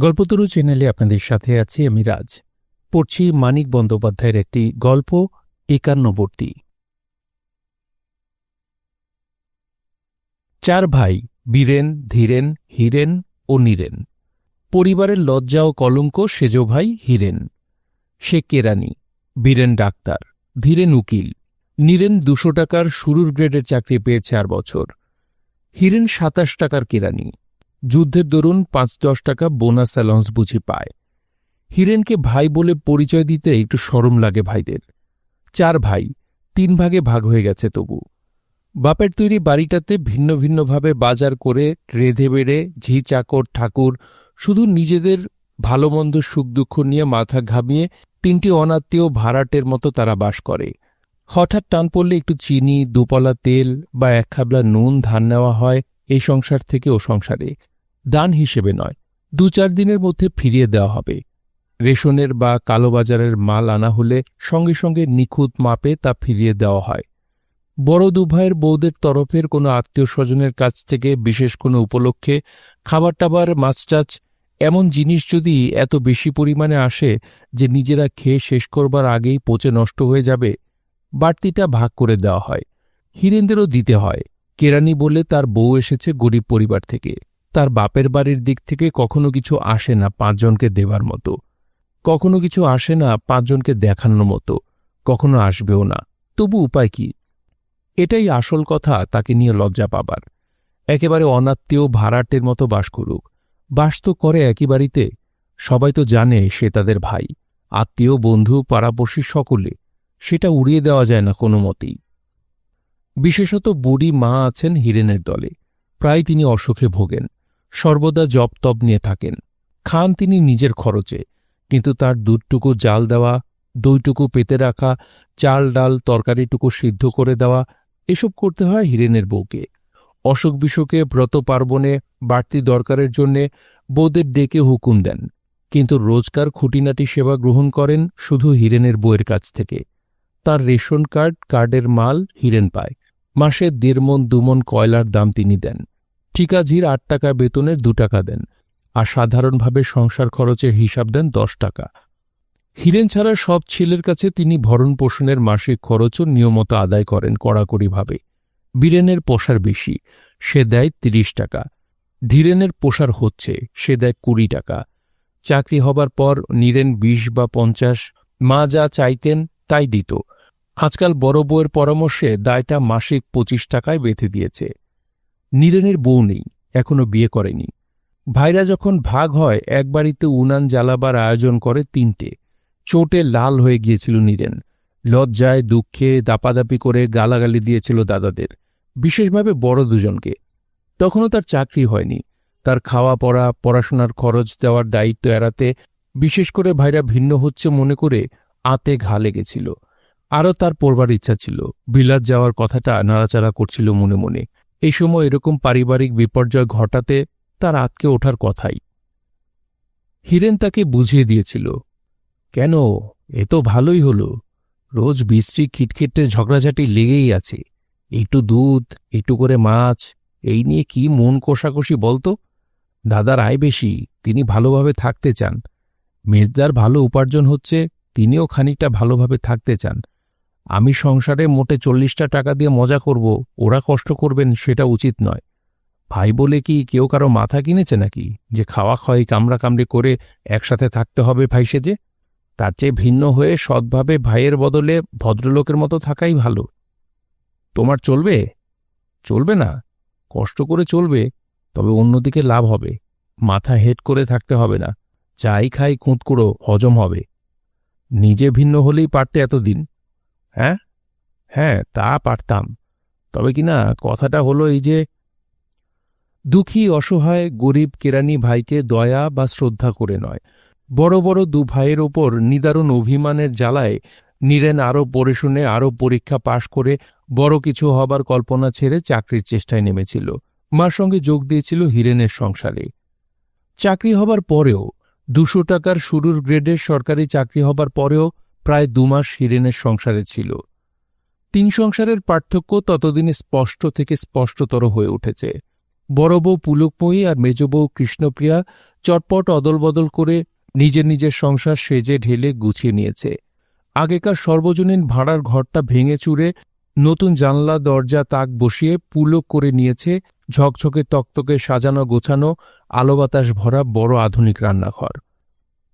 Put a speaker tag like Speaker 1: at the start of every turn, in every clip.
Speaker 1: গল্পতরু চ্যানেলে আপনাদের সাথে আছি আমি রাজ। পড়ছি মানিক বন্দ্যোপাধ্যায়ের একটি গল্প, একান্নবর্তী। চার ভাই, বীরেন, ধীরেন, হীরেন ও নীরেন। পরিবারের লজ্জা ও কলঙ্ক সেজ ভাই হীরেন। সে কেরানি, বীরেন ডাক্তার, ধীরেন উকিল। নীরেন দুশো টাকার শুরুর গ্রেডের চাকরি পেয়ে চার বছর। হীরেন সাতাশ টাকার কেরানি। যুদ্ধের দরুন পাঁচ দশ টাকা বোনাস অ্যালাউন্স বুঝি পায়। হিরেনকে ভাই বলে পরিচয় দিতে একটু সরম লাগে ভাইদের। চার ভাই, তিন ভাগে ভাগ হয়ে গেছে তবু। বাপের তৈরি বাড়িটাতে ভিন্ন ভিন্নভাবে বাজার করে রেধে বেড়ে ঝি চাকর ঠাকুর শুধু নিজেদের ভালো মন্দ সুখ দুঃখ নিয়ে মাথা ঘামিয়ে তিনটি অনাত্মীয় ভাড়াটের মতো তারা বাস করে। হঠাৎ টান পড়লে একটু চিনি, দুপলা তেল বা এক খাবলা নুন ধান নেওয়া হয় এই সংসার থেকে ও সংসারে। দান হিসেবে নয় দু চার দিনের মধ্যে ফিরিয়ে দেওয়া হবে। রেশনের বা কালোবাজারের মাল আনা হলে সঙ্গে সঙ্গে নিখুঁত মাপে তা ফিরিয়ে দেওয়া হয়। বড় দুভাইয়ের বৌদের তরফের কোনো আত্মীয় স্বজনের কাছ থেকে বিশেষ কোনো উপলক্ষে খাবার টাবার মাছটাছ, এমন জিনিস যদি এত বেশি পরিমাণে আসে যে নিজেরা খেয়ে শেষ করবার আগেই পচে নষ্ট হয়ে যাবে, বাড়তিটা ভাগ করে দেওয়া হয়। হীরেন্দ্রও দিতে হয়। কেরানি বলে তার বউ এসেছে গরিব পরিবার থেকে। তার বাপের বাড়ির দিক থেকে কখনো কিছু আসে না পাঁচজনকে দেবার মতো। কখনো কিছু আসে না পাঁচজনকে দেখানোর মতো। কখনো আসবেও না। তবু উপায় কি? এটাই আসল কথা তাকে নিয়ে লজ্জা পাবার। একেবারে অনাত্মীয় ভাড়াটের মতো বাস করুক। বাস তো করে একই বাড়িতে। সবাই তো জানে সে তাদের ভাই। আত্মীয়, বন্ধু, পাড়াপড়শি সকলে। সেটা উড়িয়ে দেওয়া যায় না কোনো মতেই। বিশেষত বুড়ি মা আছেন হিরেনের দলে। প্রায় তিনি অসুখে ভোগেন। সর্বদা জপ তপ নিয়ে থাকেন। খান তিনি নিজের খরচে, কিন্তু তার দুধটুকু জাল দেওয়া, দইটুকু পেতে রাখা, চাল ডাল তরকারিটুকু সিদ্ধ করে দেওয়া, এসব করতে হয় হিরেনের বউকে। অসুখ বিসুখে ব্রত পার্বণে বাড়তি দরকারের জন্যে বউদের ডেকে হুকুম দেন, কিন্তু রোজকার খুঁটিনাটি সেবা গ্রহণ করেন শুধু হিরেনের বউয়ের কাছ থেকে। তার রেশন কার্ড, কার্ডের মাল হিরেন পায়। মাসে দেড় মন দুমন কয়লার দাম তিনি দেন। ঠিকাঝির আট টাকা বেতনের দু টাকা দেন আর সাধারণভাবে সংসার খরচের হিসাব দেন দশ টাকা। হিরেন ছাড়া সব ছেলের কাছে তিনি ভরণ পোষণের মাসিক খরচও নিয়মত আদায় করেন কড়াকড়িভাবে। বীরেনের পোষার বেশি, সে দেয় তিরিশ টাকা। ধীরেনের পোষার হচ্ছে, সে দেয় কুড়ি টাকা। চাকরি হবার পর নীরেন বিশ বা পঞ্চাশ, মা যা চাইতেন তাই দিত। আজকাল বড় বউয়ের পরামর্শে দায়টা মাসিক পঁচিশ টাকায় বেঁধে দিয়েছে। নীরেনের বউ নেই এখনও বিয়ে করেনি। ভাইরা যখন ভাগ হয়, এক বাড়িতে উনান জ্বালাবার আয়োজন করে তিনটে। চোটে লাল হয়ে গিয়েছিল নীরেন। লজ্জায়, দুঃখে দাপাদাপি করে গালাগালি দিয়েছিল দাদাদের, বিশেষভাবে বড় দুজনকে। তখনও তার চাকরি হয়নি। তার খাওয়া পড়া পড়াশোনার খরচ দেওয়ার দায়িত্ব এড়াতে, বিশেষ করে ভাইরা ভিন্ন হচ্ছে মনে করে আতে ঘা লেগেছিল। আরও তার পড়বার ইচ্ছা ছিল। বিলাত যাওয়ার কথাটা নাড়াচাড়া করছিল মনে মনে। এই সময় এরকম পারিবারিক বিপর্যয় ঘটাতে তার আতকে ওঠার কথাই। হিরেন তাকে বুঝিয়ে দিয়েছিল, কেন? এ তো ভালোই হল। রোজ বৃষ্টি খিটখিটে ঝগড়াঝাটি লেগেই আছে। একটু দুধ, একটু করে মাছ, এই নিয়ে কি মন কষাকষি বলতো? দাদার আয় বেশি, তিনি ভালোভাবে থাকতে চান। মেজদার ভালো উপার্জন হচ্ছে, তিনিও খানিকটা ভালোভাবে থাকতে চান। আমি সংসারে মোটে চল্লিশটা টাকা দিয়ে মজা করব, ওরা কষ্ট করবেন সেটা উচিত নয়। ভাই বলে কি কেউ কারও মাথা কিনেছে নাকি? যে খাওয়া খয় কামড়া কামড়ি করে একসাথে থাকতে হবে ভাই সেজে? তার চেয়ে ভিন্ন হয়ে সৎভাবে ভাইয়ের বদলে ভদ্রলোকের মতো থাকাই ভালো। তোমার চলবে? চলবে না। কষ্ট করে চলবে, তবে অন্যদিকে লাভ হবে। মাথা হেট করে থাকতে হবে না। যাই খাই কুঁতকুড়ো, হজম হবে। নিজে ভিন্ন হলেই পারতে এতদিন। হ্যাঁ? হ্যাঁ তা পারতাম। তবে কিনা কথাটা হলো এই যে, দুঃখী, অসহায়, গরিব, কেরানি ভাইকে দয়া বা শ্রদ্ধা করে নয়। বড় বড় দু ভাইয়ের ওপর নিদারুণ অভিমানের জ্বালায় নীরেন আরও পড়ে শুনে আরও পরীক্ষা পাশ করে বড় কিছু হবার কল্পনা ছেড়ে চাকরির চেষ্টায় নেমেছিল। মার সঙ্গে যোগ দিয়েছিল হিরেনের সংসারে। চাকরি হবার পরেও, দুশো টাকার শুরুর গ্রেডের সরকারি চাকরি হবার পরেও প্রায় দুমাস হিরেনের সংসারে ছিল। তিন সংসারের পার্থক্য ততদিনে স্পষ্ট থেকে স্পষ্টতর হয়ে উঠেছে। বড় বউ পুলকময়ী আর মেজ বউ কৃষ্ণপ্রিয়া চটপট অদলবদল করে নিজের নিজের সংসার সেজে ঢেলে গুছিয়ে নিয়েছে। আগেকার সর্বজনীন ভাড়ার ঘরটা ভেঙে চুরে নতুন জানলা, দরজা, তাক বসিয়ে পুলক করে নিয়েছে ঝকঝকে তক্তকে সাজানো গোছানো আলো বাতাস ভরা বড় আধুনিক রান্নাঘর।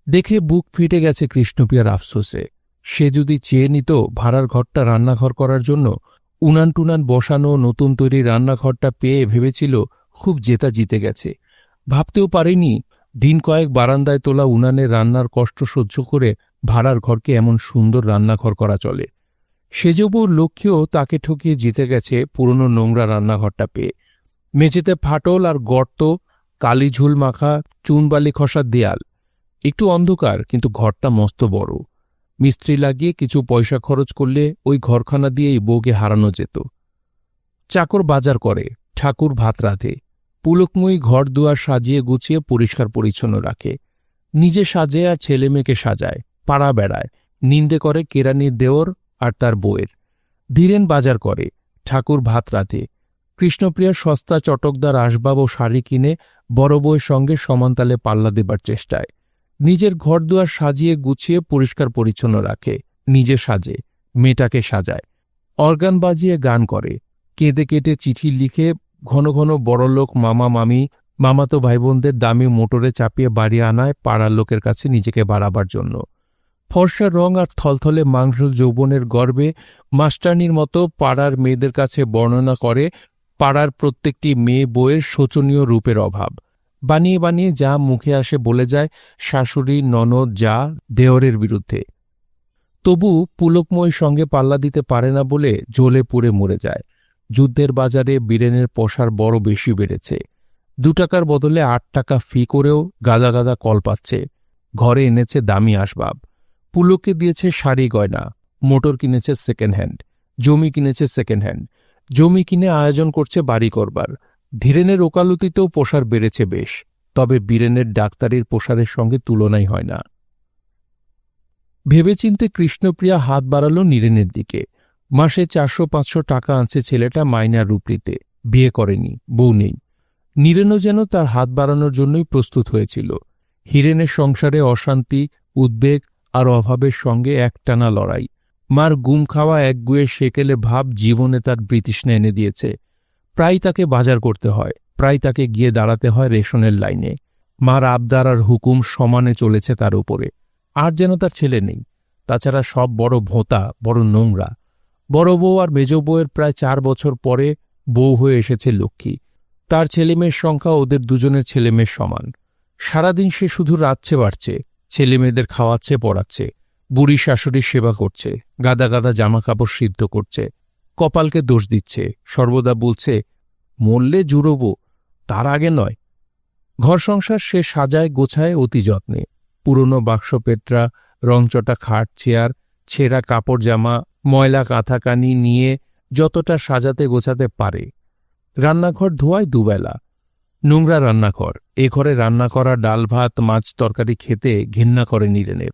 Speaker 1: দেখে বুক ফিটে গেছে কৃষ্ণপ্রিয়ার আফসোসে। সে যদি চেয়ে নিত ভাড়ার ঘরটা রান্নাঘর করার জন্য উনান টুনান বসানো নতুন তৈরি রান্নাঘরটা পেয়ে ভেবেছিল খুব জেতা জিতে গেছে। ভাবতেও পারেনি, দিন কয়েক বারান্দায় তোলা উনানের রান্নার কষ্ট সহ্য করে ভাড়ার ঘরকে এমন সুন্দর রান্নাঘর করা চলে। সেজবুর লক্ষ্যেও তাকে ঠকিয়ে জিতে গেছে পুরনো নোংরা রান্নাঘরটা পেয়ে। মেঝেতে ফাটল আর গর্ত, কালি ঝুল মাখা চুনবালি খসার দেয়াল। একটু অন্ধকার, কিন্তু ঘরটা মস্ত বড়। মিস্ত্রি লাগিয়ে কিছু পয়সা খরচ করলে ওই ঘরখানা দিয়েই বউকে হারানো যেত। চাকর বাজার করে, ঠাকুর ভাত রাধে, পুলকময়ী ঘর দুয়ার সাজিয়ে গুছিয়ে পরিষ্কার পরিচ্ছন্ন রাখে। নিজে সাজে আর ছেলে মেয়েকে সাজায়, পাড়া বেড়ায়, নিন্দে করে কেরানির দেওর আর তার বউয়ের। ধীরেন বাজার করে, ঠাকুর ভাত রাধে। কৃষ্ণপ্রিয়ার সস্তা চটকদার আসবাব ও শাড়ি কিনে বড় বউয়ের সঙ্গে সমানতালে পাল্লা দেবার চেষ্টায়। নিজের ঘরদুয়ার সাজিয়ে গুছিয়ে পরিষ্কার পরিচ্ছন্ন রাখে, নিজে সাজে, মেয়েটাকে সাজায়, অর্গান বাজিয়ে গান করে, কেঁদে কেটে চিঠি লিখে ঘন ঘন বড়লোক মামা মামি, মামাতো ভাইবোনদের দামি মোটরে চাপিয়ে বাড়ি আনায় পাড়ার লোকের কাছে নিজেকে বাড়াবার জন্য। ফর্সা রং আর থলথলে মাংস যৌবনের গর্বে মাস্টারনির মতো পাড়ার মেয়েদের কাছে বর্ণনা করে পাড়ার প্রত্যেকটি মেয়ে বইয়ের শোচনীয় রূপের অভাব। বানিয়ে বানিয়ে যা মুখে আসে বলে যায়, শাশুড়ি, ননদ, যা দেওরের বিরুদ্ধে। তবু পুলকময় সঙ্গে পাল্লা দিতে পারে না বলে জ্বলে পুড়ে মরে যায়। যুদ্ধের বাজারে বীরেনের পশার বড় বেশি বেড়েছে। দু টাকার বদলে আট টাকা ফি করেও গাদা গাদা কল পাচ্ছে। ঘরে এনেছে দামি আসবাব। পুলকে দিয়েছে শাড়ি গয়না, মোটর কিনেছে সেকেন্ড হ্যান্ড জমি কিনেছে সেকেন্ড হ্যান্ড জমি কিনে আয়োজন করছে বাড়ি করবার। ধীরেনের ওকালতিতেও পোষার বেড়েছে বেশ, তবে বীরেনের ডাক্তারির পোষারের সঙ্গে তুলনাই হয় না। ভেবেচিন্তে কৃষ্ণপ্রিয়া হাত বাড়াল নীরেনের দিকে। মাসে চারশো পাঁচশো টাকা আনছে ছেলেটা মাইনার রূপরিতে। বিয়ে করেনি, বউ নেই। নীরেনও যেন তার হাত বাড়ানোর জন্যই প্রস্তুত হয়েছিল। হিরেনের সংসারে অশান্তি, উদ্বেগ আর অভাবের সঙ্গে একটানা লড়াই। মার গুম খাওয়া একগুয়ে সেকেলে ভাব জীবনে তার বৃতৃষ্ণা এনে দিয়েছে। প্রায় তাকে বাজার করতে হয়, প্রায় তাকে গিয়ে দাঁড়াতে হয় রেশনের লাইনে। মার আবদার আর হুকুম সমানে চলেছে তার উপরে। আর যেন তার ছেলে নেই। তাছাড়া সব বড় ভোঁতা, বড় নোংরা। বড় বউ আর মেজ বউয়ের প্রায় চার বছর পরে বউ হয়ে এসেছে লক্ষ্মী। তার ছেলেমেয়ের সংখ্যা ওদের দুজনের ছেলেমেয়ের সমান। সারাদিন সে শুধু রাতছে বাড়ছে, ছেলেমেয়েদের খাওয়াচ্ছে, পড়াচ্ছে, বুড়ি শাশুড়ির সেবা করছে, গাদা গাদা জামা কাপড় সিদ্ধ করছে কপালকে দোষ দিচ্ছে, সর্বদা বলছে, মরলে জুড়ব, তার আগে নয়। ঘর সংসার সে সাজায়, গোছায় অতি যত্নে। পুরনো বাক্স পেটরা রংচটা খাট, চেয়ার, ছেঁড়া কাপড় জামা, ময়লা কাঁথাকানি নিয়ে যতটা সাজাতে গোছাতে পারে। রান্নাঘর ধোয়ায় দুবেলা। নোংরা রান্নাঘর, এ ঘরে রান্না করা ডাল ভাত, মাছ তরকারি খেতে ঘেন্না করে নিলেনের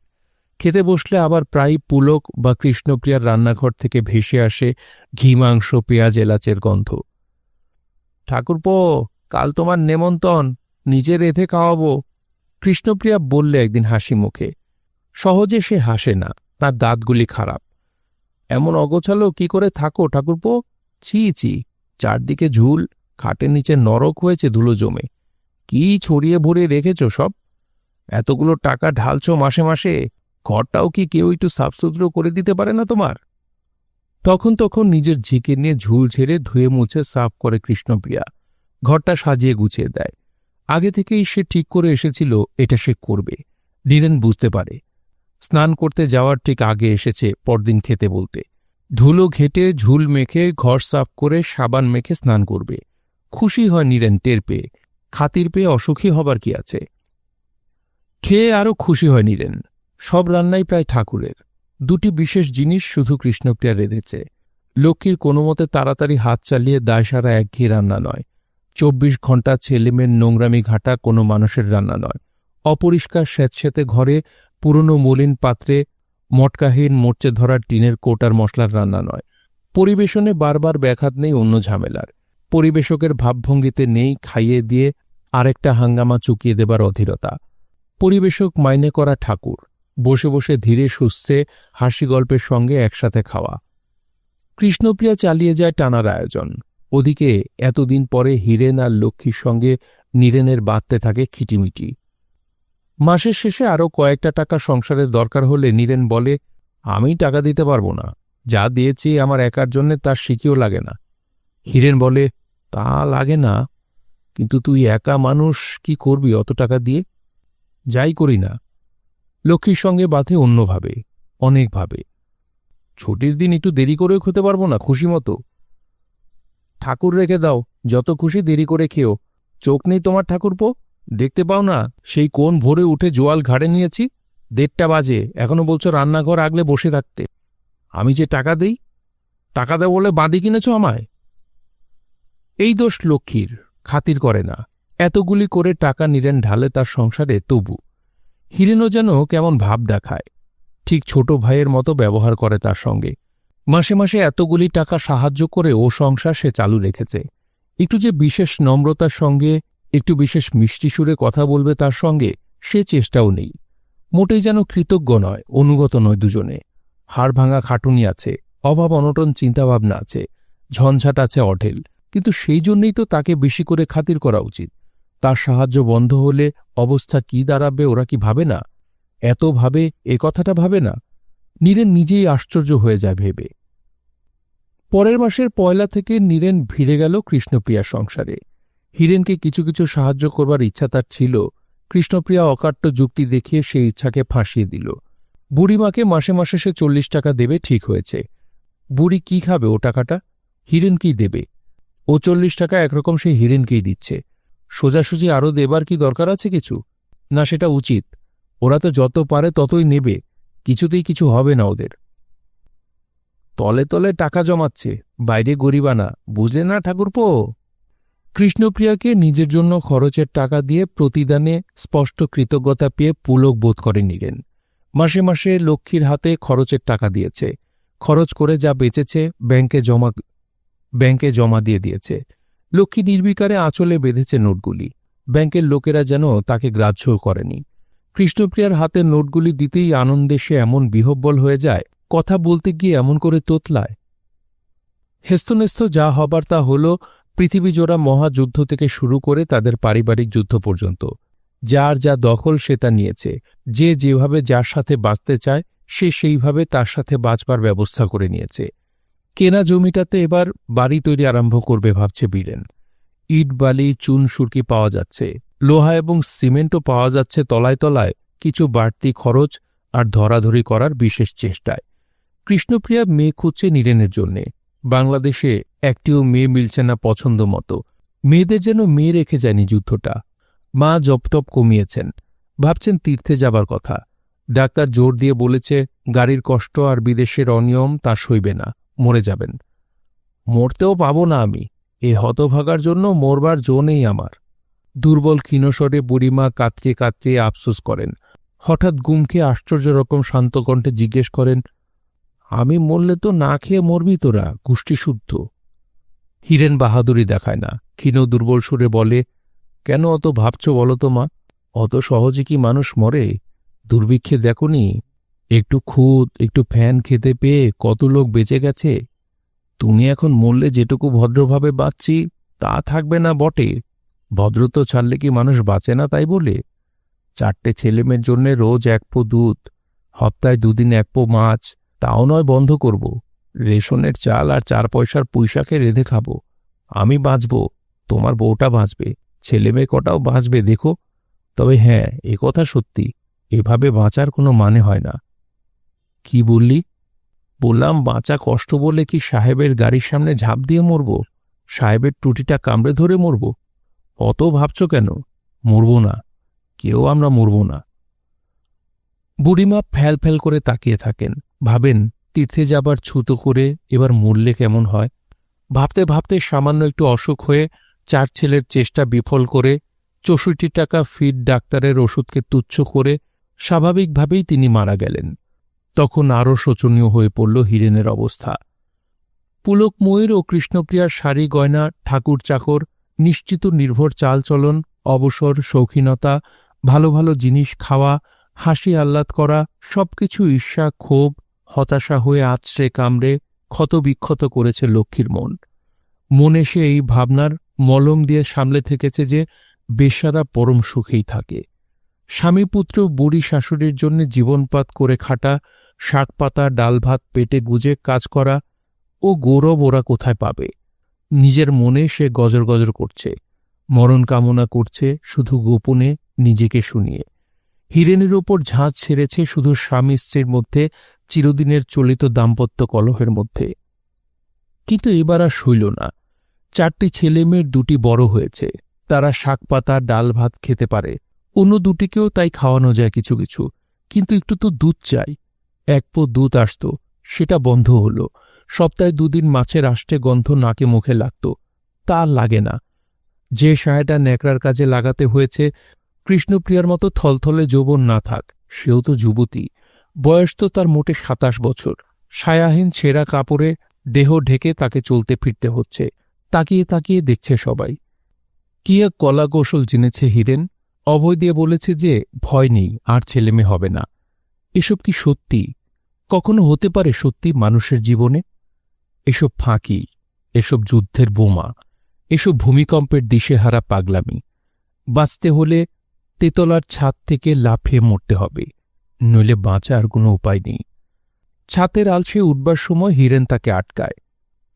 Speaker 1: খেতে বসলে আবার প্রায় পুলক বা কৃষ্ণপ্রিয়ার রান্নাঘর থেকে ভেসে আসে ঘি মাংস পেঁয়াজ, এলাচের গন্ধ। ঠাকুরপো, কাল তোমার নেমন্তন, নিজে রেধে খাওয়াবো। কৃষ্ণপ্রিয়া বললে একদিন হাসি মুখে। সহজে সে হাসে না, তার দাঁতগুলি খারাপ। এমন অগোছালো কি করে থাকো ঠাকুরপো? ছি ছি, চারদিকে ঝুল, খাটের নিচে নরক হয়েছে ধুলো জমে। কি ছড়িয়ে ভরিয়ে রেখেছ সব? এতগুলো টাকা ঢালছ মাসে মাসে ঘরটাও কি কেউ একটু সাফসুতরো করে দিতে পারে না তোমার? তখন তখন নিজের ঝিকে নিয়ে ঝুল ঝেড়ে ধুয়ে মুছে সাফ করে কৃষ্ণপ্রিয়া ঘরটা সাজিয়ে গুছিয়ে দেয়। আগে থেকেই সে ঠিক করে এসেছিল, এটা সে করবে। নীরেন বুঝতে পারে। স্নান করতে যাওয়ার ঠিক আগে এসেছে পরদিন খেতে বলতে। ধুলো ঘেটে ঝুল মেখে ঘর সাফ করে সাবান মেখে স্নান করবে। খুশি হয় নীরেন টের পেয়ে। খাতির পেয়ে অসুখী হবার কি আছে? খেয়ে আরও খুশি হয় নীরেন। সব রান্নাই প্রায় ঠাকুরের। দুটি বিশেষ জিনিস শুধু কৃষ্ণপ্রিয়া রেঁধেছে। লক্ষ্মীর কোনো মতে তাড়াতাড়ি হাত চালিয়ে দায়সারা একঘেয়ে রান্না নয়। চব্বিশ ঘণ্টা ছেলেমেয়ের নোংরামি ঘাটা কোনো মানুষের রান্না নয়। অপরিষ্কার স্যাঁতস্যাঁতে ঘরে পুরনো মলিন পাত্রে মটকাহীন মোর্চে ধরা টিনের কোটার মশলার রান্না নয়। পরিবেশনে বারবার ব্যাঘাত নেই অন্য ঝামেলার। পরিবেশকের ভাবভঙ্গিতে নেই খাইয়ে দিয়ে আরেকটা হাঙ্গামা চুকিয়ে দেবার অধীরতা। পরিবেশক মাইনে করা ঠাকুর। বসে বসে ধীরে সুস্থে হাসি গল্পের সঙ্গে একসাথে খাওয়া। কৃষ্ণপ্রিয়া চালিয়ে যায় টানার আয়োজন। ওদিকে এতদিন পরে হীরেন আর লক্ষ্মীর সঙ্গে নীরেনের বাঁধতে থাকে খিটিমিটি। মাসের শেষে আরও কয়েকটা টাকা সংসারের দরকার হলে নীরেন বলে, আমি টাকা দিতে পারব না। যা দিয়েছি আমার একার জন্যে তার শিখিও লাগে না। হিরেন বলে, তা লাগে না। কিন্তু তুই একা মানুষ কি করবি অত টাকা দিয়ে? যাই করি না। লক্ষ্মীর সঙ্গে বাঁধে অন্যভাবে, অনেকভাবে। ছুটির দিন একটু দেরি করেও খেতে পারব না, খুশি মতো। ঠাকুর রেখে দাও, যত খুশি দেরি করে খেও। চোখ নেই তোমার ঠাকুরপো? দেখতে পাও না, সেই কোন ভোরে উঠে জোয়াল ঘাড়ে নিয়েছি? দেড়টা বাজে, এখনও বলছো রান্নাঘর আগলে বসে থাকতে। আমি যে টাকা দেই? টাকা দেয় বলে বাঁধি কিনেছ আমায়? এই দোষ লক্ষ্মীর, খাতির করে না। এতগুলি করে টাকা নিরেন ঢালে তার সংসারে, তবু হিরেনও যেন কেমন ভাব দেখায়। ঠিক ছোট ভাইয়ের মতো ব্যবহার করে তার সঙ্গে। মাসে মাসে এতগুলি টাকা সাহায্য করে ও সংসার সে চালু রেখেছে। একটু যে বিশেষ নম্রতার সঙ্গে, একটু বিশেষ মিষ্টি সুরে কথা বলবে তার সঙ্গে, সে চেষ্টাও নেই। মোটেই যেন কৃতজ্ঞ নয়, অনুগত নয় দুজনে। হাড় ভাঙা খাটুনি আছে, অভাব অনটন চিন্তাভাবনা আছে, ঝঞ্ঝাট আছে অঢেল। কিন্তু সেই জন্যই তো তাকে বেশি করে খাতির করা উচিত। তার সাহায্য বন্ধ হলে অবস্থা কি দাঁড়াবে ওরা কি ভাবে না? এত ভাবে, এ কথাটা ভাবে না। নীরেন নিজেই আশ্চর্য হয়ে যায় ভেবে। পরের মাসের পয়লা থেকে নীরেন ভিড়ে গেল কৃষ্ণপ্রিয়ার সংসারে। হীরেনকে কিছু কিছু সাহায্য করবার ইচ্ছা তার ছিল। কৃষ্ণপ্রিয়া অকাট্য যুক্তি দেখিয়ে সেই ইচ্ছাকে ফাঁসিয়ে দিল। বুড়িমাকে মাসে মাসে সে চল্লিশ টাকা দেবে ঠিক হয়েছে। বুড়ি কি খাবে ও টাকাটা? হিরেনকেই দেবে? ও চল্লিশ টাকা একরকম সে হিরেনকেই দিচ্ছে। সোজাসুজি আরও দেবার কি দরকার আছে কিছু? না, সেটা উচিত। ওরা তো যত পারে ততই নেবে। কিছুতেই কিছু হবে না ওদের। তলে তলে টাকা জমাচ্ছে। বাইরে গরিবানা। বুঝলে না, ঠাকুরপো? কৃষ্ণপ্রিয়াকে নিজের জন্য খরচের টাকা দিয়ে প্রতিদানে স্পষ্ট কৃতজ্ঞতা পেয়ে পুলক বোধ করে নিলেন মাসে মাসে লক্ষ্মীর হাতে খরচের টাকা দিয়েছে। খরচ করে যা বেঁচেছে, ব্যাংকে জমা ব্যাংকে জমা দিয়ে দিয়েছে। লক্ষ্মী নির্বিকারে আঁচলে বেঁধেছে নোটগুলি। ব্যাংকের লোকেরা যেন তাকে গ্রাহ্য করেনি। কৃষ্ণপ্রিয়ার হাতে নোটগুলি দিতেই আনন্দে সে এমন বিহব্বল হয়ে যায়, কথা বলতে গিয়ে এমন করে তোতলায়। হেস্তনেস্ত যা হবার তা হল, পৃথিবীজোড়া মহাযুদ্ধ থেকে শুরু করে তাদের পারিবারিক যুদ্ধ পর্যন্ত। যার যা দখল সে তা নিয়েছে। যে যেভাবে যার সাথে বাঁচতে চায়, সে সেইভাবে তার সাথে বাঁচবার ব্যবস্থা করে নিয়েছে। কেনা জমিটাতে এবার বাড়ি তৈরি আরম্ভ করবে ভাবছে বীরেন। ইট, বালি, চুন, সুরকি পাওয়া যাচ্ছে। লোহা এবং সিমেন্টও পাওয়া যাচ্ছে তলায় তলায়। কিছু বাড়তি খরচ আর ধরাধরি করার বিশেষ চেষ্টায়। কৃষ্ণপ্রিয়া মেয়ে খুঁজছে নীরেনের জন্যে। বাংলাদেশে একটিও মেয়ে মিলছে না পছন্দ মতো। মেয়েদের যেন মেয়ে রেখে যায়নি যুদ্ধটা। মা জপটপ কমিয়েছেন। ভাবছেন তীর্থে যাবার কথা। ডাক্তার জোর দিয়ে বলেছে, গাড়ির কষ্ট আর বিদেশের অনিয়ম তা সইবে না। মরে যাবেন। মরতেও পাব না আমি। এ হতভাগার জন্য মরবার জো নেই আমার। দুর্বল ক্ষীণস্বরে বুড়িমা কাতরিয়ে কাতরিয়ে আফসোস করেন। হঠাৎ গুমকে আশ্চর্য রকম শান্ত কণ্ঠে জিজ্ঞেস করেন, আমি মরলে তো না খেয়ে মরবি তোরা গোষ্ঠীশুদ্ধ হিরেন বাহাদুরি দেখায় না। ক্ষীণ দুর্বল সুরে বলে, কেন অত ভাবছ বলো তো মা? অত সহজে কি মানুষ মরে? দুর্ভিক্ষে দেখনি? একটু খুদ, একটু ফ্যান খেতে পেয়ে কত লোক বেঁচে গেছে? তুমি এখন মরলে যেটুকু ভদ্রভাবে বাঁচছি, তা থাকবে না বটে। ভদ্রত ছাড়লে কি মানুষ বাঁচে না তাই বলে? চারটে ছেলেমেয়ের জন্যে রোজ এক পো দুধ, হপ্তায় দুদিন এক পো মাছ, তাও নয় বন্ধ করব। রেশনের চাল আর চার পয়সার পুঁইশাকে রেঁধে খাব। আমি বাঁচব, তোমার বউটা বাঁচবে ছেলে মেয়ে কটাও বাঁচবে, দেখো। তবে হ্যাঁ এ কথা সত্যি, এভাবে বাঁচার কোনো মানে হয় না। কি বললি? বললাম, বাঁচা কষ্ট বলে কি সাহেবের গাড়ির সামনে ঝাঁপ দিয়ে মরব? সাহেবের টুটিটা কামড়ে ধরে মরব? অত ভাবছ কেন? মরব না। কেউ আমরা মরব না। বুড়িমা ফ্যাল ফ্যাল করে তাকিয়ে থাকেন। ভাবেন, তীর্থে যাবার ছুতো করে এবার মরলে কেমন হয়? ভাবতে ভাবতে সামান্য একটু অসুখ হয়ে চার ছেলের চেষ্টা বিফল করে চৌষট্টি টাকা ফিট ডাক্তারের ওষুধকে তুচ্ছ করে স্বাভাবিকভাবেই তিনি মারা গেলেন। তখন আরও শোচনীয় হয়ে পড়ল হীরেনের অবস্থা। পুলক ময়ূর ও কৃষ্ণপ্রিয়ার শাড়ি, গয়না, ঠাকুর চাকর, নিশ্চিত নির্ভর চালচলন, অবসর, শৌখিনতা, ভালো ভালো জিনিস খাওয়া, হাসি আহ্লাদ করা, সবকিছু ঈর্ষা, ক্ষোভ, হতাশা হয়ে আছড়ে কামড়ে ক্ষতবিক্ষত করেছে লক্ষ্মীর মন। মনে সে এই ভাবনার মলম দিয়ে সামলে থেকেছে যে বেশারা পরম সুখেই থাকে। স্বামীপুত্র বুড়ি শাশুড়ির জন্য জীবনপাত করে খাটা শাক পাতা ডাল ভাত পেটে গুজে কাজ করা ও গৌরব ওরা কোথায় পাবে? নিজের মনে সে গজর গজর করছে। মরণ কামনা করছে শুধু গোপনে নিজেকে শুনিয়ে। হিরেনের ওপর ঝাঁজ ছেড়েছে শুধু স্বামী স্ত্রীর মধ্যে, চিরদিনের চলিত দাম্পত্য কলহের মধ্যে। কিন্তু এবার আর সইল না। চারটি ছেলেমেয়ের দুটি বড় হয়েছে। তারা শাকপাতা ডাল ভাত খেতে পারে। অন্য দুটিকেও তাই খাওয়ানো যায় কিছু কিছু। কিন্তু একটু তো দুধ চাই। এক পো দুধ আসত। সেটা বন্ধ হল। সপ্তাহে দুদিন মাছের আষ্টে গন্ধ নাকে মুখে লাগত। তা লাগে না। যে সায়াটা ন্যাকড়ার কাজে লাগাতে হয়েছে, কৃষ্ণপ্রিয়ার মতো থলথলে যৌবন না থাক, সেও তো যুবতী। বয়স তো তার মোটে সাতাশ বছর। সায়াহীন ছেঁড়া কাপড়ে দেহ ঢেকে তাকে চলতে ফিরতে হচ্ছে। তাকিয়ে তাকিয়ে দেখছে সবাই। কি এক কলা কৌশল জেনেছে হিরেন। অভয় দিয়ে বলেছে যে, ভয় নেই, আর ছেলেমেয়ে হবে না। এসব কি সত্যি? কখনো হতে পারে সত্যি মানুষের জীবনে? এসব ফাঁকি, এসব যুদ্ধের বোমা, এসব ভূমিকম্পের দিশেহারা পাগলামি। বাঁচতে হলে তেতলার ছাদ থেকে লাফিয়ে মরতে হবে, নইলে বাঁচার কোনো উপায় নেই। ছাতের আলসে উঠবার সময় হিরেন তাকে আটকায়।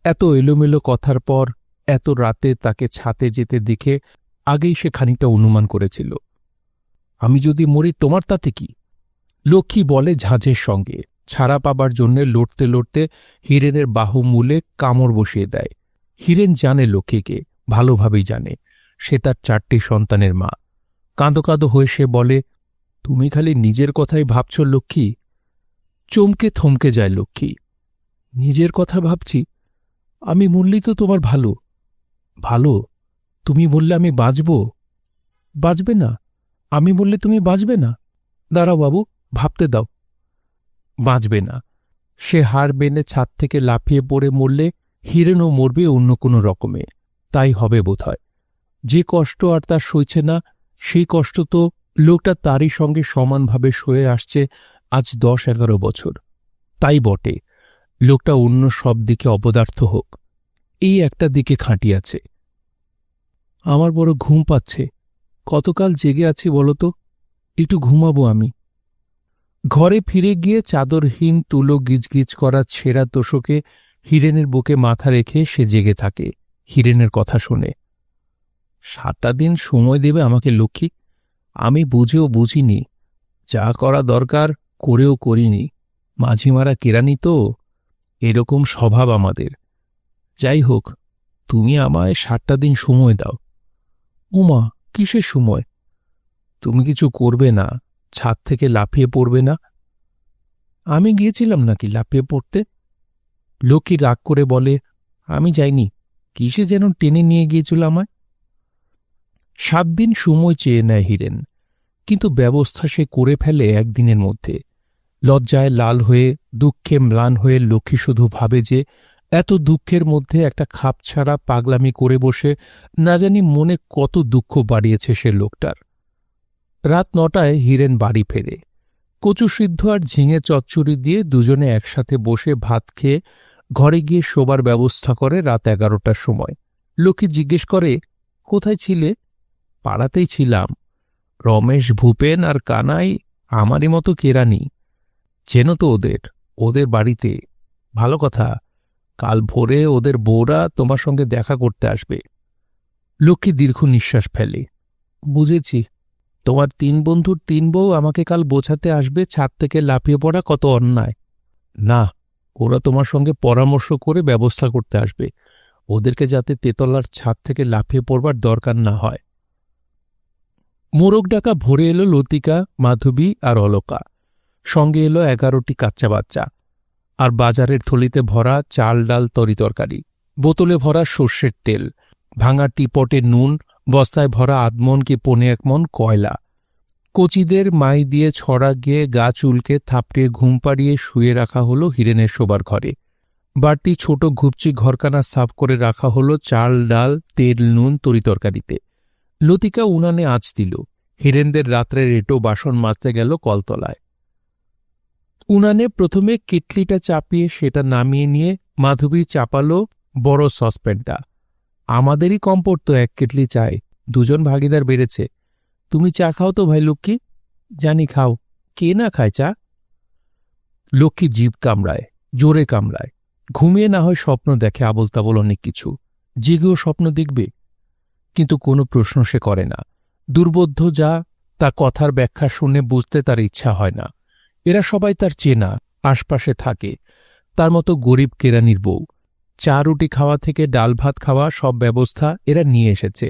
Speaker 1: এত এলোমেলো কথার পর, এত রাতে তাকে ছাতে যেতে দেখে আগেই সে খানিকটা অনুমান করেছিল। আমি যদি মরি, তোমার তাতে কি? লক্ষ্মী বলে ঝাঁঝের সঙ্গে। ছাড়া পাবার জন্যে লড়তে লড়তে হিরেনের বাহু মূলে কামড় বসিয়ে দেয়। হিরেন জানে লক্ষ্মীকে, ভালোভাবেই জানে। সে তার চারটি সন্তানের মা। কাঁদো কাঁদো হয়ে সে বলে, তুমি খালি নিজের কথাই ভাবছ লক্ষ্মী? চমকে থমকে যায় লক্ষ্মী। নিজের কথা ভাবছি? আমি মরলেই তো তোমার ভালো। ভালো? তুমি বললে আমি বাঁচব? বাঁচবে না? আমি বললে তুমি বাঁচবে না? দাঁড়াও বাবু। ভাবতে দাও, বাঁচবে না। সে হার বেনে ছাদ থেকে লাফিয়ে পড়ে মরলে হিরেনও মরবে অন্য কোনো রকমে। তাই হবে বোধহয়। যে কষ্ট আর তার সইছে না, সেই কষ্ট তো লোকটা তারই সঙ্গে সমানভাবে সয়ে আসছে আজ দশ এগারো বছর। তাই বটে। লোকটা অন্য সব দিকে অপদার্থ হোক। এই একটা দিকে খাঁটিয়াছে আমার বড় ঘুম পাচ্ছে। কতকাল জেগে আছি বলতো একটু ঘুমাবো আমি। ঘরে ফিরে গিয়ে চাদরহীন তুলো গিজগিজ করা ছেঁড়া তোষকে হিরেনের বুকে মাথা রেখে সে জেগে থাকে। হিরেনের কথা শুনে। সাতটা দিন সময় দেবে আমাকে লক্ষ্মী। আমি বুঝেও বুঝিনি। যা করা দরকার করেও করিনি। মাঝিমারা কেরানি তো, এরকম স্বভাব আমাদের। যাই হোক, তুমি আমায় সাতটা দিন সময় দাও। উমা, কিসের সময়? তুমি কিছু করবে না। ছাদ থেকে লাফিয়ে পড়বে না? আমি গিয়েছিলাম নাকি লাফিয়ে পড়তে? লক্ষ্মী রাগ করে বলে, আমি যাইনি। কিসে যেন টেনে নিয়ে গিয়েছিল আমায়? সাত দিন সময় চেয়ে নেয় হিরেন, কিন্তু ব্যবস্থা সে করে ফেলে একদিনের মধ্যে। লজ্জায় লাল হয়ে, দুঃখে ম্লান হয়ে লক্ষ্মী শুধু ভাবে যে, এত দুঃখের মধ্যে একটা খাপ ছাড়া পাগলামি করে বসে, না জানি মনে কত দুঃখ বাড়িয়েছে সে লোকটার। রাত নটায় হিরেন বাড়ি ফেরে। কচু সিদ্ধ আর ঝিঙে চচ্চড়ি দিয়ে দুজনে একসাথে বসে ভাত খেয়ে ঘরে গিয়ে শোবার ব্যবস্থা করে রাত এগারোটার সময়। লক্ষ্মী জিজ্ঞেস করে, কোথায় ছিলে? পাড়াতেই ছিলাম। রমেশ ভূপেন আর কানাই আমারই মতো কেরানি। চেনো তো ওদের ওদের বাড়িতে। ভালো কথা, কাল ভোরে ওদের বউরা তোমার সঙ্গে দেখা করতে আসবে। লক্ষ্মী দীর্ঘ নিঃশ্বাস ফেলে। বুঝেছি তোমার তিন বন্ধুর তিন বউ আমাকে কাল বোঝাতে আসবে ছাদ থেকে লাফিয়ে পড়া কত অন্যায়। না, ওরা তোমার সঙ্গে পরামর্শ করে ব্যবস্থা করতে আসবে। ওদেরকে যাতে তেতলার ছাদ থেকে লাফিয়ে পড়বার দরকার না হয়। মোরগ ডাকা ভরে এলো লতিকা, মাধবী আর অলকা। সঙ্গে এলো এগারোটি কাচ্চা বাচ্চা। আর বাজারের থলিতে ভরা চাল ডাল তরিতরকারি বোতলে ভরা সর্ষের তেল। ভাঙা টিপটে নুন বস্তায় ভরা আধমন কি পনে এক মন কয়লা? কচিদের মাই দিয়ে ছড়া গিয়ে গা চুলকে থাপড়িয়ে ঘুম পাড়িয়ে শুয়ে রাখা হলো হিরেনের শোবার ঘরে। বাড়তি ছোট ঘুপচি ঘরখানা সাফ করে রাখা হলো চাল, ডাল, তেল, নুন তরিতরকারিতে লতিকা উনানে আঁচ দিল। হিরেনদের রাত্রে রেটো বাসন মাজতে গেল কলতলায়। উনানে প্রথমে কেটলিটা চাপিয়ে সেটা নামিয়ে নিয়ে মাধবী চাপালো বড় সসপ্যানটা। আমাদেরই কম পড়তো এক কেটলি চায় দুজন ভাগিদার বেড়েছে। তুমি চা খাও তো ভাই লক্ষ্মী? জানি খাও। কে না খায় চা? লক্ষ্মী জীব কামড়ায়, জোরে কামড়ায়। ঘুমিয়ে না হয় স্বপ্ন দেখে আবল তাবল অনেক কিছু। জেগেও স্বপ্ন দেখবে। কিন্তু কোনো প্রশ্ন সে করে না। দুর্বোধ্য যা, তা কথার ব্যাখ্যা শুনে বুঝতে তার ইচ্ছা হয় না। এরা সবাই তার চেনা, আশপাশে থাকে। তার মতো গরিব কেরানির বউ। চা রুটি খাওয়া থেকে ডাল ভাত খাওয়া সব ব্যবস্থা এরা নিয়ে এসেছে।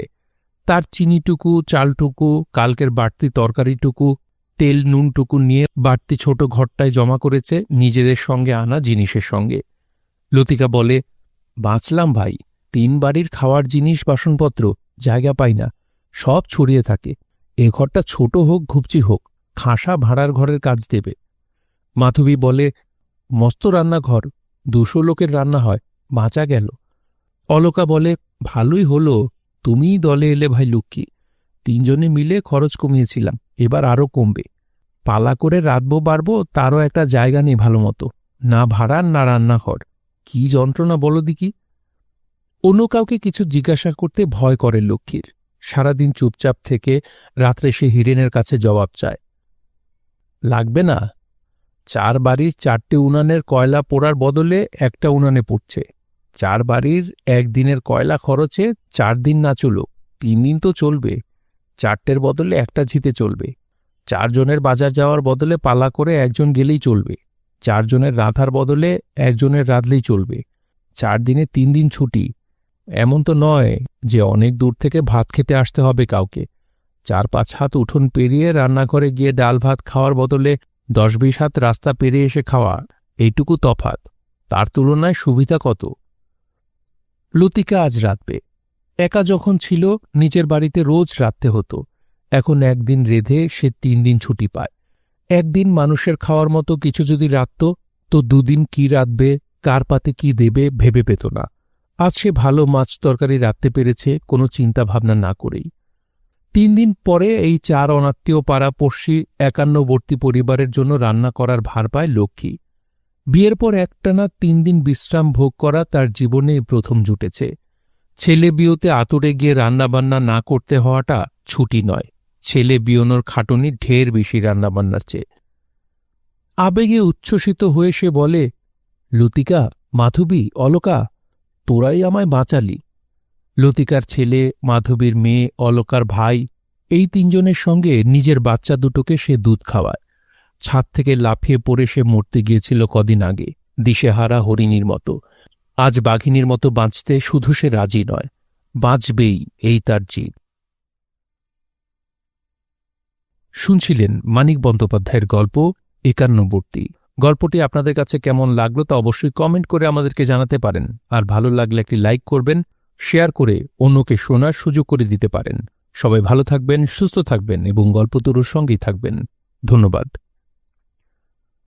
Speaker 1: তার চিনিটুকু, চালটুকু, কালকের বাড়তি তরকারিটুকু, তেল নুনটুকু নিয়ে বাড়তি ছোট ঘরটায় জমা করেছে নিজেদের সঙ্গে আনা জিনিসের সঙ্গে। লতিকা বলে, বাঁচলাম ভাই, তিন বাড়ির খাওয়ার জিনিস, বাসনপত্র, জায়গা পাই না, সব ছড়িয়ে থাকে। এ ঘরটা ছোট হোক, ঘুপচি হোক, খাসা ভাড়ার ঘরের কাজ দেবে। মাধবী বলে, মস্ত রান্নাঘর, দুশো লোকের রান্না হয় বাঁচা গেল। অলকা বলে, ভালোই হলো, তুমিই দলে এলে ভাই লক্ষ্মী। তিনজনে মিলে খরচ কমিয়েছিলাম, এবার আরও কমবে। পালা করে রাতবো বাড়বো, তারও একটা জায়গা নেই ভালো মতো না ভাড়ার না রান্নাঘর। কি যন্ত্রণা বলো দিকি? অন্য কাউকে কিছু জিজ্ঞাসা করতে ভয় করে লক্ষ্মীর। সারাদিন চুপচাপ থেকে রাত্রে সে হিরেনের কাছে জবাব চায়। লাগবে না। চার বাড়ির চারটে উনানের কয়লা পোড়ার বদলে একটা উনানে পড়ছে। চার বাড়ির একদিনের কয়লা খরচে চার দিন না চলুক, তিন দিন তো চলবে। চারটের বদলে একটা ঝিতে চলবে। চারজনের বাজার যাওয়ার বদলে পালা করে একজন গেলেই চলবে। চারজনের রাধার বদলে একজনের রাধলেই চলবে। চার দিনে তিন দিন ছুটি। এমন তো নয় যে অনেক দূর থেকে ভাত খেতে আসতে হবে কাউকে। চার পাঁচ হাত উঠোন পেরিয়ে রান্নাঘরে গিয়ে ডাল ভাত খাওয়ার বদলে দশ বিশ হাত রাস্তা পেরিয়ে এসে খাওয়া, এইটুকু তফাত। তার তুলনায় সুবিধা কত? লতিকা আজ রাতবে। একা যখন ছিল, নিজের বাড়িতে রোজ রাততে হতো। এখন একদিন রেধে সে তিন দিন ছুটি পায়। একদিন মানুষের খাওয়ার মতো কিছু যদি রাখত তো দুদিন কি রাঁধবে, কার পাতে কি দেবে ভেবে পেত না। আজ সে ভালো মাছ তরকারি রাখতে পেরেছে, কোনো চিন্তা ভাবনা না করেই। তিন দিন পরে এই চার অনাত্মীয় পাড়া পড়শি একান্নবর্তী পরিবারের জন্য রান্না করার ভার পায় লক্ষ্মী। বিয়ের পর একটানা তিন দিন বিশ্রাম ভোগ করা তার জীবনে প্রথম জুটেছে। ছেলে বিয়েতে আতরে গিয়ে রান্নাবান্না না করতে হওয়াটা ছুটি নয়। ছেলে বিয়নোর খাটুনি ঢের বেশি রান্নাবান্নার চেয়ে। আবেগে উচ্ছ্বসিত হয়ে সে বলে, লতিকা, মাধবী, অলকা, তোরাই আমায় বাঁচালি। লতিকার ছেলে, মাধবীর মেয়ে, অলকার ভাই, এই তিনজনের সঙ্গে নিজের বাচ্চা দুটোকে সে দুধ খাওয়ায়। ছাদ থেকে লাফিয়ে পড়ে সে মরতে গিয়েছিল কদিন আগে, দিশেহারা হরিণীর মতো। আজ বাঘিনীর মতো বাঁচতে শুধু সে রাজি নয়, বাঁচবেই এই তার জীব। শুনছিলেন মানিক বন্দ্যোপাধ্যায়ের গল্প একান্নবর্তী। গল্পটি আপনাদের কাছে কেমন লাগল তা অবশ্যই কমেন্ট করে আমাদেরকে জানাতে পারেন, আর ভালো লাগলে একটি লাইক করবেন, শেয়ার করে অন্যকে শোনার সুযোগ করে দিতে পারেন। সবাই ভালো থাকবেন, সুস্থ থাকবেন এবং গল্পতরুর সঙ্গেই থাকবেন। ধন্যবাদ।